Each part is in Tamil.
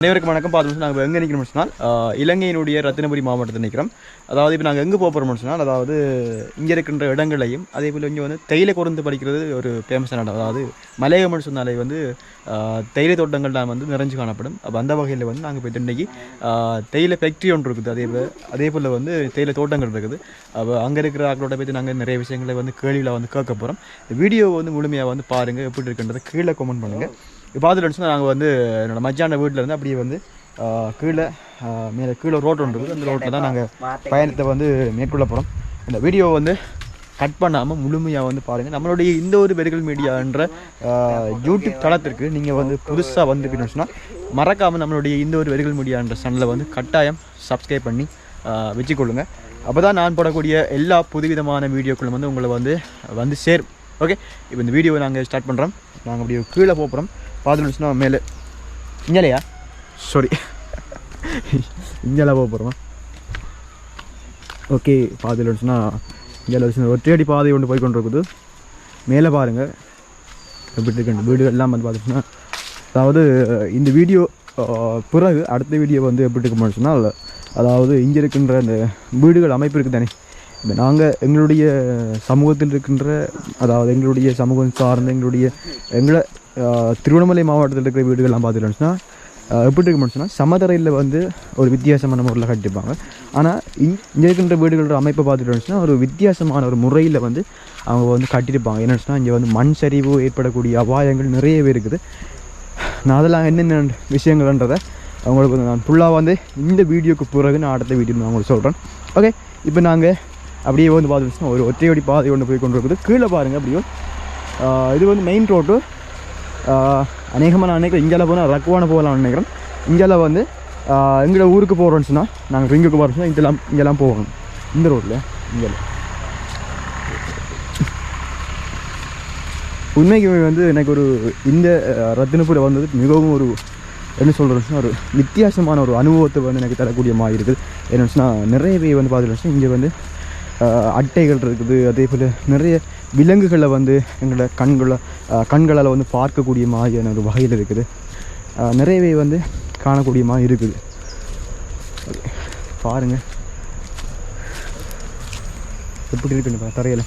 அனைவருக்கும் வணக்கம். பார்த்து நாங்கள் எங்கே நிற்கிறோம்னு சொன்னால் இலங்கையினுடைய ரத்தினபுரி மாவட்டத்தில் நிற்கிறோம் அதாவது இப்போ நாங்கள் எங்கே போக போகிறோம்னு சொன்னால் அதாவது இங்கே இருக்கின்ற இடங்களையும் அதே போல் இங்கே வந்து தேயிலை குறைந்து படிக்கிறது ஒரு ஃபேமஸான இடம். அதாவது மலையகம்னு சொன்னாலே வந்து ஆஹ், தோட்டங்கள் தான் வந்து நிறைஞ்சு காணப்படும். அப்போ அந்த வகையில் வந்து நாங்கள் போய் இன்றைக்கி ஆஹ், தேயிலை ஃபேக்ட்ரி ஒன்று இருக்குது. அதே போல் அதே போல் வந்து தேயிலை தோட்டங்கள் இருக்குது. அப்போ அங்கே இருக்கிற ஆக்களோட பற்றி நாங்கள் நிறைய விஷயங்களை வந்து கேள்வியில் வந்து கேட்க போகிறோம் வீடியோ வந்து முழுமையாக வந்து பாருங்கள் எப்படி இருக்குன்றதை கீழே கமெண்ட் பண்ணுங்கள் இப்போ பார்த்துட்டு நாங்கள் வந்து என்னோட மச்சான வீட்டில் இருந்து அப்படியே வந்து கீழே மேலே கீழே ரோட் ஒன்று இருக்குது. அந்த ரோட்டில் தான் நாங்கள் பயணத்தை வந்து மேற்கொள்ள போகிறோம் இந்த வீடியோ வந்து கட் பண்ணாமல் முழுமையாக வந்து பாருங்கள் நம்மளுடைய இந்த ஒரு வெரிகல் மீடியான்ற யூடியூப் தளத்திற்கு நீங்கள் வந்து புதுசாக வந்து சொன்னால் மறக்காமல் நம்மளுடைய இந்த ஒரு வெரிகல் மீடியான்ற சேனலை வந்து கட்டாயம் சப்ஸ்கிரைப் பண்ணி ஆஹ், வச்சுக்கொள்ளுங்க. அப்போ தான் நான் போடக்கூடிய எல்லா புதுவிதமான வீடியோக்களும் வந்து உங்களை வந்து வந்து சேரும். ஓகே இப்போ இந்த வீடியோவை நாங்கள் ஸ்டார்ட் பண்ணுறோம் நாங்கள் அப்படியே கீழே போகிறோம் பார்த்துட்டு மேலே இங்கலையா சாரி இங்கெல்லாம் போக போகிறோம் ஓகே பாதையில் வந்துச்சுன்னா இங்கே வச்சு ஒற்றையடி பாதை ஒன்று போய் கொண்டிருக்குது மேலே பாருங்கள் எப்படி இருக்கு வீடுகள் எல்லாம் வந்து பார்த்துச்சுன்னா அதாவது இந்த வீடியோ பிறகு அடுத்த வீடியோ வந்து எப்படி இருக்கும்னு சொன்னால் அதாவது இங்கே இருக்கின்ற அந்த வீடுகள் அமைப்பு இருக்குது தானே இப்போ நாங்கள் எங்களுடைய சமூகத்தில் இருக்கின்ற அதாவது எங்களுடைய சமூகம் சார்ந்த எங்களுடைய எங்களை திருவண்ணாமலை மாவட்டத்தில் இருக்கிற வீடுகள்லாம் பார்த்துட்டோம்னா எப்படி இருக்கும்னு சொன்னால் சமதரையில் வந்து ஒரு வித்தியாசமான முறையில் கட்டிப்பாங்க ஆனால் இங்கே இருக்கின்ற வீடுகளோட அமைப்பை பார்த்துட்டோம்னா ஒரு வித்தியாசமான ஒரு முறையில் வந்து அவங்க வந்து கட்டியிருப்பாங்க. என்னன்னு சொன்னால் இங்கே வந்து மண் சரிவு ஏற்படக்கூடிய அபாயங்கள் நிறையவே இருக்குது. நான் அதெல்லாம் என்னென்ன விஷயங்கள்ன்றதை அவங்களுக்கு வந்து நான் ஃபுல்லாக வந்து இந்த வீடியோக்கு பிறகு நான் அடுத்த வீடியோ நான் உங்களுக்கு சொல்கிறேன் ஓகே இப்போ நாங்கள் அப்படியே வந்து பார்த்துட்டோம்னா ஒரு ஒற்றையடி பாதை ஒன்று போய் கொண்டு இருக்குது கீழே பாருங்கள் அப்படியே. இது வந்து மெயின் ரோட்டு அநேகமாக நான் நினைக்கிறேன் இங்கெல்லாம் போனால் ரக்குவான போகலாம்னு நினைக்கிறேன். இங்கெல்லாம் வந்து எங்களோட ஊருக்கு போகிறோம்னு சொன்னால் நாங்கள் ரிங்குக்கு போகிறோம் சொன்னால் இங்கெல்லாம் போகணும். இந்த ரோட்டில் இங்கெல்லாம். உண்மைக்கு வந்து எனக்கு ஒரு இந்த ரத்தினபுரம் வந்தது மிகவும் ஒரு என்ன சொல்கிறேன் ஒரு வித்தியாசமான ஒரு அனுபவத்தை வந்து எனக்கு தரக்கூடிய மாதிரி இருக்குது. என்னன்னு சொன்னால் பேர் வந்து பார்த்துட்டு இங்கே வந்து அட்டைகள் இருக்குது. அதே போல் நிறைய விலங்குகளை வந்து எங்களோட கண்களை கண்களால் வந்து பார்க்கக்கூடிய மாதிரியான ஒரு வகையில் இருக்குது. நிறையவே வந்து காணக்கூடிய மாதிரி இருக்குது. பாருங்கள் எப்படி இருக்குன்னு தரையில்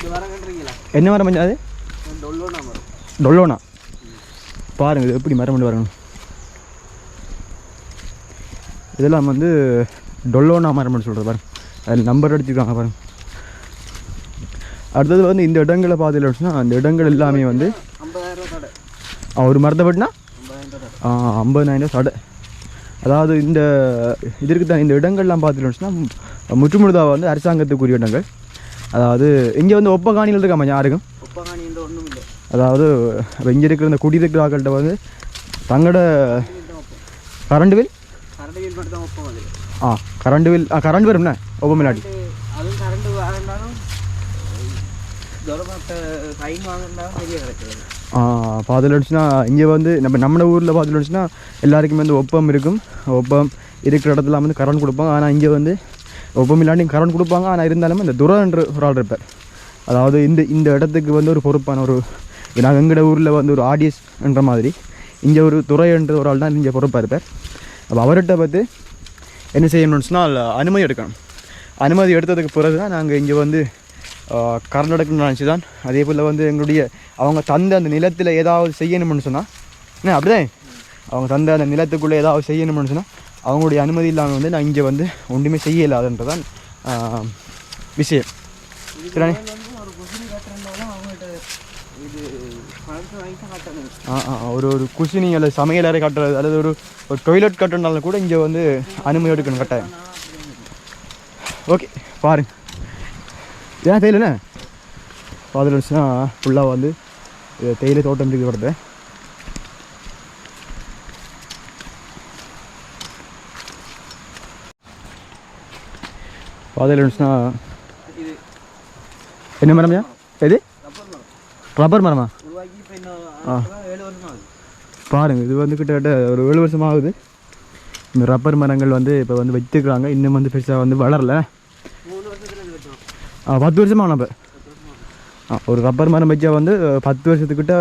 இது வரங்கன்றீங்களா என்ன மரம் அது? டொல்லோனா மரம். டொல்லோனா? பாருங்க இது எப்படி மரம் வரணும் இதெல்லாம் வந்து டொல்லோனா மரம்னு சொல்கிறது பாருங்க. அதில் நம்பர் எடுத்துருக்காங்க பாருங்க. அடுத்தது வந்து இந்த இடங்களை பார்த்துட்டோம்னா அந்த இடங்கள் எல்லாமே வந்து ஒரு மரத்தை வெட்டினா? ஐம்பதாயிரம் சடை அதாவது இந்த இதற்கு தான் இந்த இடங்கள்லாம் பார்த்துட்டோம்னா முற்றுமுழுதாக வந்து அரசாங்கத்துக்குரிய இடங்கள். அதாவது இங்கே வந்து ஒப்பகாணியில் இருக்காம யாருக்கும்? அதாவது இப்போ இங்கே இருக்கிற இந்த குடியிருக்கிறார்கள்ட்ட வந்து தங்களோட கரண்ட் பில் ஆ கரண்ட் பில் ஆ கரண்ட் வரும்ண்ணே ஒப்பம் இல்லாட்டி அதுவும் கரண்ட் இங்கே வந்து நம்ம நம்ம ஊரில் பார்த்துட்டுச்சுன்னா எல்லாருக்குமே வந்து ஒப்பம் இருக்கும். ஒப்பம் இருக்கிற இடத்துல வந்து கரண்ட் கொடுப்பாங்க. ஆனால் இங்கே வந்து ஒவ்வொரு இல்லாண்டியும் கரண்ட் கொடுப்பாங்க. ஆனால் இருந்தாலும் இந்த துரன்ற ஒரு ஆள் இருப்பார். அதாவது இந்த இந்த இடத்துக்கு வந்து ஒரு பொறுப்பான ஒரு நாங்கள் எங்கட ஊரில் வந்து ஒரு ஆடியஸ் என்ற மாதிரி இங்கே ஒரு துறை என்ற ஒரு ஆள் தான் இங்கே பொறுப்பாக இருப்பார். அப்போ அவர்கிட்ட பார்த்து என்ன செய்யணும்னு சொன்னால் அனுமதி எடுக்கணும். அனுமதி எடுத்ததுக்கு பிறகு தான் நாங்கள் இங்கே வந்து கரண்ட் எடுக்கணும்னு நினச்சி தான் அதே போல் வந்து எங்களுடைய அவங்க தந்த அந்த நிலத்தில் ஏதாவது செய்யணும்னு சொன்னால் என்ன அப்படிதான்? அவங்க தந்த அந்த நிலத்துக்குள்ளே ஏதாவது செய்யணும்னு சொன்னால் அவங்களுடைய அனுமதி இல்லாமல் வந்து நான் இங்கே வந்து ஒன்றுமே செய்ய இல்லாதன்றதான் விஷயம். ஒரு ஆ ஆ ஒரு ஒரு குசினி அல்லது சமையல் அறை கட்டுறது அல்லது ஒரு ஒரு டொய்லெட் கட்டுறதுனால கூட இங்கே வந்து அனுமதி எடுக்கணும் கட்டாயம். ஓகே பாருங்க. ஏன் தேயிலண்ணே பாதில் வச்சுன்னா ஃபுல்லாக வந்து தேயிலை தோட்டம் இருக்கு வருது பாதையில் இருந்துச்சுன்னா இது என்ன ஐயா எது? ரப்பர் மரமா? உருவாக்கி இது வந்து கிட்டத்தட்ட ஒரு ஏழு வருஷம் ஆகுது. இந்த ரப்பர் மரங்கள் வந்து இப்போ வந்து வச்சுருக்குறாங்க இன்னும் வந்து பெருசாக வந்து வளரல. ஆ, பத்து வருஷமாக நம்ம. ஆ, ஒரு ரப்பர் மரம் வச்சா வந்து பத்து வருஷத்துக்கிட்ட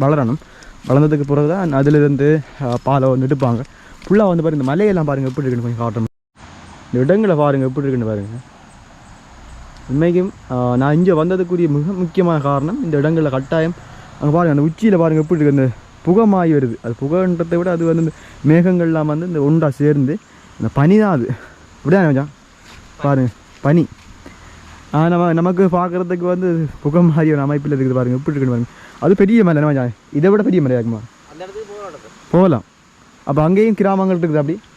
வளரணும். வளர்ந்ததுக்கு பிறகு தான் அதிலிருந்து பாலை வந்து எடுப்பாங்க. ஃபுல்லாக வந்து பாருங்க இந்த மலையெல்லாம் பாருங்கள் எப்படி இருக்குன்னு கொஞ்சம் காட்டணும் இந்த இடங்களை பாருங்கள் எப்படி இருக்குன்னு பாருங்கள் உண்மைக்கும் நான் இங்கே வந்ததுக்குரிய மிக முக்கியமான காரணம் இந்த இடங்களில் கட்டாயம் அங்கே பாருங்கள் அந்த உச்சியில் பாருங்கள் எப்படி இருக்கு அந்த புகைமாய் வருது. அது புகைன்றதை விட அது வந்து இந்த மேகங்கள்லாம் வந்து இந்த ஒன்றா சேர்ந்து அந்த பனி தான் அது. இப்படிதான் மச்சான்? பாருங்க பனி. நம்ம நமக்கு பார்க்குறதுக்கு வந்து புகை மாதிரி ஒரு அமைப்பில் இருக்குது பாருங்க எப்படி இருக்குன்னு பாருங்க. அது பெரிய மலை என்ன மச்சான்? இதை விட பெரிய மலையா இருக்குமா? அந்த இடத்துக்கு போக நடக்கும் போகலாம். அப்போ அங்கேயும் கிராமங்கள் இருக்குது அப்படி? இந்த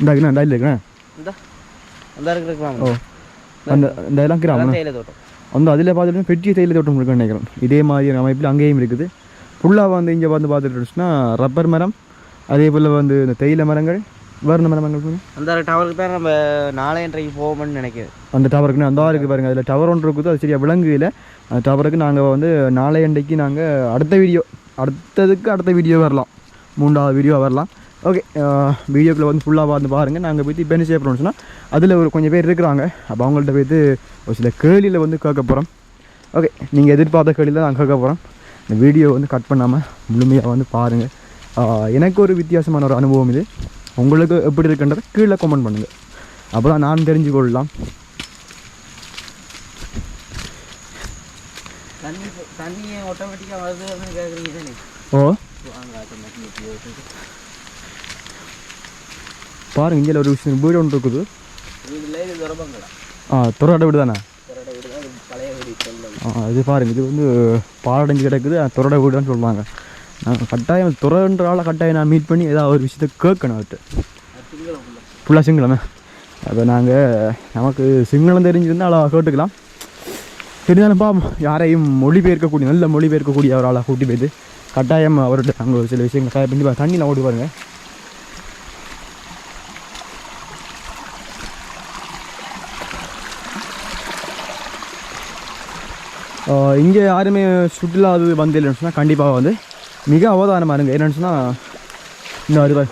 வாங்க இந்த இருக்கிற ஓ அந்த இந்த இதெல்லாம் கிராமம் தோட்டம் அந்த அதில் பார்த்துட்டு பெரிய தேயிலை தோட்டம் இருக்குன்னு நினைக்கிறேன் இதே மாதிரியான அமைப்பில் அங்கேயும் இருக்குது ஃபுல்லாக வந்து இங்கே வந்து பார்த்துட்டு இருந்துச்சுன்னா ரப்பர் மரம் அதே போல் வந்து இந்த தேயிலை மரங்கள் வேறு மரங்கள்? அந்த டவருக்கு தான் நம்ம நாளை இன்றைக்கு போவோம்னு நினைக்கிறேன் அந்த டவருக்குன்னு அந்த இருக்குது பாருங்கள் அதில் டவர் ஒன்று இருக்குது அது சரியாக விளங்குதில்ல அந்த டவருக்கு நாங்கள் வந்து நாளை அன்றைக்கு நாங்கள் அடுத்த வீடியோ அடுத்ததுக்கு அடுத்த வீடியோ வரலாம் மூன்றாவது வீடியோ வரலாம் ஓகே வீடியோக்குள்ளே வந்து ஃபுல்லாக பார்த்து பாருங்கள் நாங்கள் போயிட்டு இப்போ என்ன செய்ய போகிறோம்னு சொன்னால் அதில் ஒரு கொஞ்சம் பேர் இருக்கிறாங்க. அப்போ அவங்கள்ட்ட போயிட்டு ஒரு சில கேள்வியில் வந்து கேட்க போகிறோம் ஓகே நீங்கள் எதிர்பார்த்த கேள்வியில் நான் கேட்க போகிறோம் இந்த வீடியோ வந்து கட் பண்ணாமல் முழுமையாக வந்து பாருங்கள் எனக்கு ஒரு வித்தியாசமான ஒரு அனுபவம் இது. உங்களுக்கு எப்படி இருக்குன்றதை கீழே கமெண்ட் பண்ணுங்கள் அப்போ தான்? நான் தெரிஞ்சு கொள்ளலாம் ஓ பாருங்க இங்கே ஒரு விஷயம் வீடு ஒன்று இருக்குது. ஆ துறட வீடு தானே? இது பாருங்க இது வந்து பாலடைஞ்சு கிடக்குது துறட வீடுன்னு சொல்லுவாங்க. நான் கட்டாயம் துறன்ற ஆளை கட்டாயம் நான் மீட் பண்ணி ஏதாவது ஒரு விஷயத்தை கேட்கணும் அவர்கிட்ட. ஃபுல்லாக சிங்களமே அப்போ நாங்கள் நமக்கு சிங்களம் தெரிஞ்சிருந்தால் அழகாக கேட்டுக்கலாம். தெரிஞ்சாலும் பா யாரையும் மொழிபெயர்க்கக்கூடிய நல்ல மொழிபெயர்க்கக்கூடிய ஒரு ஆளாக கூட்டி போயிட்டு கட்டாயம் அவர்கிட்ட நாங்கள் ஒரு சில விஷயங்கள் கட்டாயம் பண்ணி பா- தண்ணியில் ஓடி பாருங்க. இங்கே யாருமே சுற்றுலா அது வந்து இல்லைன்னு சொன்னால் கண்டிப்பாக வந்து மிக அவதானமாக இருங்க. என்னன்னு சொன்னால் இந்த வருவா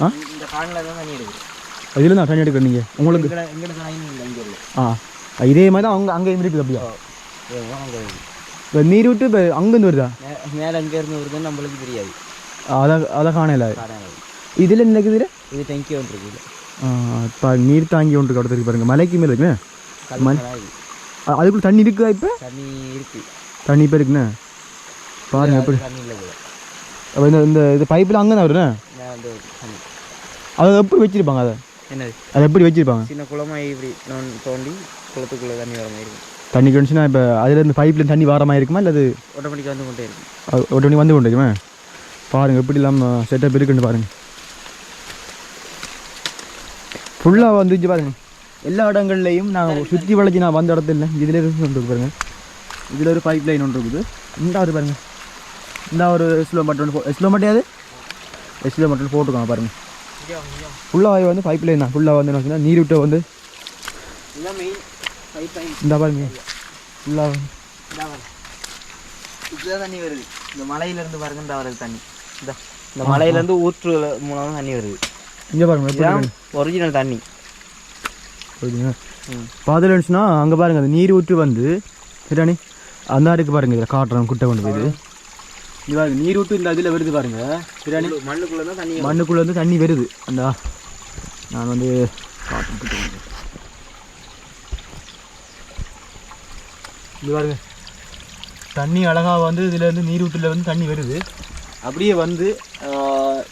ஆ? இருக்குது இதில் தான் தண்ணி எடுக்கிற நீங்கள் உங்களுக்கு? ஆ இதே மாதிரி தான் அவங்க அங்கேயும் இருக்குது அப்படியா? அங்கே இப்போ நீர் விட்டு இப்போ அங்கேருந்து வருதா? மேலே எங்கே இருந்து வருதுன்னு நம்மளுக்கு தெரியாது. அதை அதை காணல இதில் என்ன இருக்குது இது டெங்கி வந்துருக்கு இல்லை இப்போ நீர் தாங்கி ஒன்று கடத்திருக்கு பாருங்க. மலைக்கு மேலே இருக்குண்ணே அதுக்குள்ள தண்ணி இருக்குதா இப்போ? தண்ணி இருக்கு. தண்ணி இப்போ இருக்குண்ணே. பாருங்க எப்படி? தண்ணி இல்லை கூட அப்போ இந்த இந்த இது பைப்பில் அங்கே தான் வருண்ணே அதை எப்படி வச்சிருப்பாங்க அதை? என்னது? அதை எப்படி வச்சிருப்பாங்க? சின்ன குளமா இப்படி நோன் தோண்டி குளத்துக்குள்ளே தண்ணி வர மாதிரி இருக்கும். தண்ணி கிடச்சுன்னா இப்போ அதில் இந்த பைப்பில் தண்ணி வர மாதிரி இருக்குமா? இல்லை அது ஆட்டோமேட்டிக்காக வந்து கொண்டே இருக்கும். மணி வந்து கொண்டு இருக்குமே? பாருங்க எப்படி இல்லாமல் செட்டப் இருக்குன்னு பாருங்க. ஃபுல்லாக வந்துச்சு பாருங்க. எல்லா இடங்கள்லையும் நான் சுற்றி வளைச்சி நான் வந்த இடத்துல இதில் இருந்து பாருங்க. இதில் ஒரு பைப் லைன் ஒன்று இருக்குது. இந்த ஒரு பாருங்க. இந்த ஒரு ஸ்லோ மட்டும் ஒன்று ஸ்லோ மட்டும் அது? ஸ்லோ மட்டும் போட்டுருக்காங்க பாருங்க. ஃபுல்லாக வந்து பைப் லைன் தான். ஃபுல்லாக வந்து என்ன சொன்னால் நீர் விட்ட வந்து. இந்த பாருங்க. ஃபுல்லாக இதுதான் தண்ணி வருது. இந்த மலையிலேருந்து பாருங்க இந்த வருது தண்ணி. இந்த. இந்த மலையிலேருந்து ஊற்று மூலம் தண்ணி வருது. இங்கே பாருங்க ஒரிஜினல் தண்ணி. போகுதுங்க ம். பாதில் இருந்துச்சுன்னா அங்கே பாருங்க அந்த நீர் ஊற்று வந்து சரியானி அந்த இருக்கு பாருங்க இதில் காட்டுறோம் குட்டை கொண்டு போயிது இது பாருங்க நீர் ஊற்று இந்த அதில் வருது பாருங்க சரியானி மண்ணுக்குள்ளே தான் தண்ணி மண்ணுக்குள்ளே வந்து தண்ணி வருது. அந்த நான் வந்து காட்டுறேன் குட்டை கொண்டு. இது பாருங்க தண்ணி அழகாக வந்து இதுல இருந்து நீர் ஊற்றுல வந்து தண்ணி வருது. அப்படியே வந்து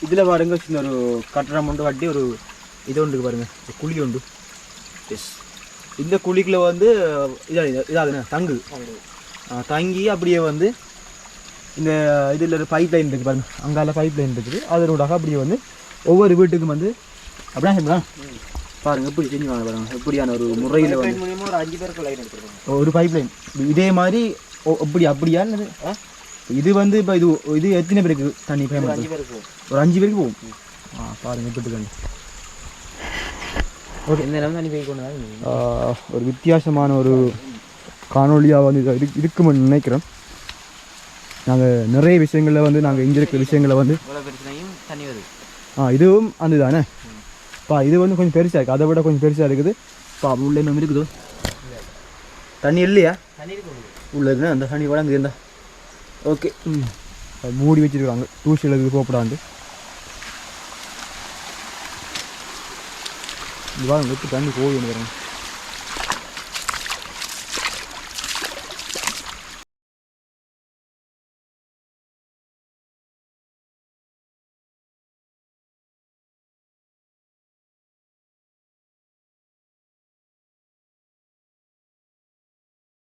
இதில் பாருங்க சின்ன ஒரு கட்டடம் ஒன்று கட்டி ஒரு இது ஒன்று இருக்கு பாருங்க ஒரு குழி உண்டு. எஸ் இந்த குழிக்குள்ள வந்து இதாக இதாகுதுண்ணே தங்கு. தங்கி அப்படியே வந்து இந்த இதில் ஒரு பைப் லைன் இருக்குது பாருங்க. அங்கால பைப் லைன் இருக்குது. அதனூடாக அப்படியே வந்து ஒவ்வொரு வீட்டுக்கும் வந்து அப்படியா சரிங்களா பாருங்க எப்படி செஞ்சுவாங்க பாருங்க. எப்படியான ஒரு முறையில் வந்து. ஒரு அஞ்சு பேருக்கு லைன் எடுத்துருக்காங்க ஒரு பைப் லைன் இதே மாதிரி ஓ அப்படி அப்படியா இது வந்து இப்போ இது இது எத்தனை பேருக்கு தண்ணி பேமெண்ட் ஒரு அஞ்சு பேருக்கு போகும். ஆ பாருங்க எப்படி கண்டு ஓகே இந்த நேரம் தண்ணி போய் கொண்டு தான் ஒரு வித்தியாசமான ஒரு காணொளியாக வந்து இது இருக்கு- இருக்குமென்னு நினைக்கிறேன் நாங்கள் நிறைய விஷயங்களில் வந்து நாங்கள் இங்கே இருக்கிற விஷயங்களை வந்து ஆ இதுவும் அந்த தானே பா இது வந்து கொஞ்சம் பெருசாக இருக்குது அதை விட கொஞ்சம் பெருசாக இருக்குது பா உள்ள இன்னும் இருக்குதோ தண்ணி இல்லையா தண்ணி இருக்கு உள்ள இருக்குன்னா அந்த தண்ணி வழங்குது இருந்தா ஓகே மூடி வச்சிருக்காங்க தூசியில் இது போகப்படாது இது வாங்க வெட்டு தண்ணி போகுது